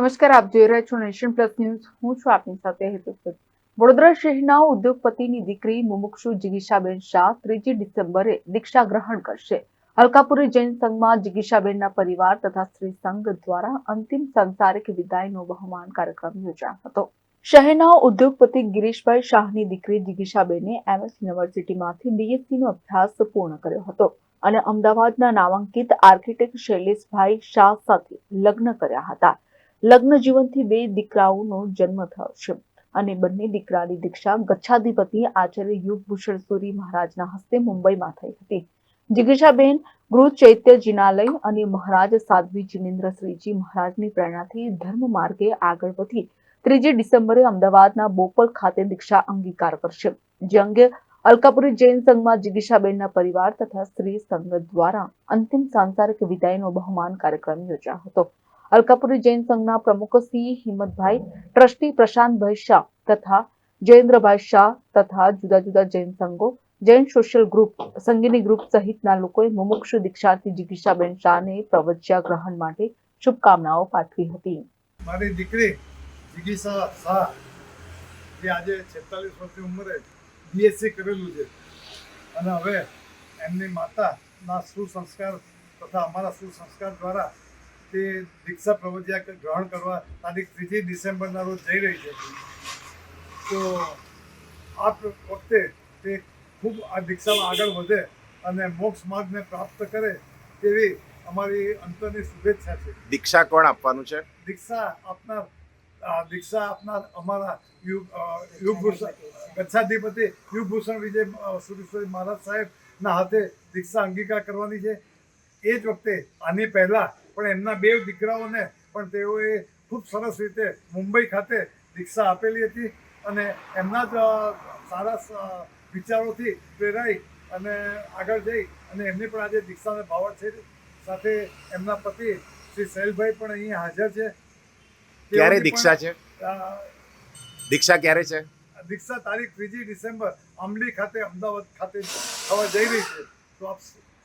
નમસ્કાર, આપ જોઈ રહ્યા છો નેશન પ્લસ ન્યૂઝ. હું છું આપની સાથે હેતુ વડોદરા શહેરના ઉદ્યોગપતિની દીકરી મુમુક્ષુ જિગીશાબેન શાહ ત્રીજી ડિસેમ્બરે દીક્ષા ગ્રહણ કરશે. અલકાપુરી જૈન સંઘમાં જિગીશાબેનના પરિવાર તથા સ્ત્રી સંઘ દ્વારા અંતિમ સંસારિક વિદાયનો બહુમાન કાર્યક્રમ યોજાયો હતો. શહેરના ઉદ્યોગપતિ ગિરીશભાઈ શાહની દીકરી જિગીશાબેને એમએસ યુનિવર્સિટીમાંથી બીએસસી નો અભ્યાસ પૂર્ણ કર્યો હતો અને અમદાવાદના નામાંકિત આર્કિટેક્ટ શૈલેષભાઈ શાહ સાથે લગ્ન કર્યા હતા. લગ્ન જીવનથી બે દીકરાઓનો જન્મ થયો છે. અને બંને દીકરાની દીક્ષા ગચ્છાધિપતિ આચાર્ય યુગભૂષણ સુરી મહારાજના હસ્તે મુંબઈમાં થઈ હતી. જિગીશાબેન ગૃહ ચૈત્ય જિનાલય અને મહારાજ સાધ્વી જિનેન્દ્ર મહારાજની પ્રેરણાથી ધર્મ માર્ગે આગળ વધી ત્રીજી ડિસેમ્બરે અમદાવાદના બોપલ ખાતે દીક્ષા અંગીકાર કરશે. જે અંગે અલકાપુરી જૈન સંઘમાં જિગીષાબેનના પરિવાર તથા સ્ત્રી સંઘ દ્વારા અંતિમ સાંસારિક વિદાયનો બહુમાન કાર્યક્રમ યોજાયો હતો. અલકાપુરી જૈન સંઘના પ્રમુખ સી. હિંમતભાઈ, ટ્રસ્ટી પ્રશાંતભાઈ શાહ તથા જયેન્દ્રભાઈ શાહ તથા જુદા જુદા જૈન સંઘો, Jain social group, Sangini group સહિતના લોકોએ મુમુક્ષુ દીક્ષાર્થી જિગીષાબેન શાહને પ્રવચ્યા ગ્રહણ માટે શુભકામનાઓ પાઠવી હતી. મારી દીકરી જિગીષા શાહ, જે આજે છેતાલીસ વર્ષની ઉંમરે બીએસસી કરેલું છે. અને હવે એમની માતાના સુસંસ્કાર તથા અમારા સુસંસ્કાર દ્વારા તે દીક્ષા પ્રવચિયા ગ્રહણ કરવા તારીખ ત્રીજી ડિસેમ્બરના રોજ જઈ રહી છે. તો આ વખતે તે ખૂબ આ દીક્ષામાં આગળ વધે અને મોક્ષ માર્ગને પ્રાપ્ત કરે તેવી અમારી અંતરની શુભેચ્છા છે. દીક્ષા કોણ આપવાનું છે? દીક્ષા આપનાર દીક્ષા આપનાર અમારા યુગ યુગભૂષણ ગચ્છાધિપતિ યુગભૂષણ વિજય સુરેશ્વરી મહારાજ સાહેબના હાથે દીક્ષા અંગીકાર કરવાની છે. એ જ વખતે આની પહેલાં પણ એમના બે દીકરાઓને પણ તેઓએ ખૂબ સરસ રીતે મુંબઈ ખાતે દીક્ષા આપેલી હતી અને એમના જ સારા વિચારોથી પ્રેરાઈ અને આગળ જઈ અને એમની પણ આજે દીક્ષાને ભાવર છે. સાથે એમના પતિ શ્રી સહેલભાઈ પણ અહીંયા હાજર છે. ક્યારે દીક્ષા છે? દીક્ષા ક્યારે છે? દીક્ષા તારીખ ત્રીજી ડિસેમ્બર અમલી ખાતે અમદાવાદ ખાતે થવા જઈ રહી છે. તો આપ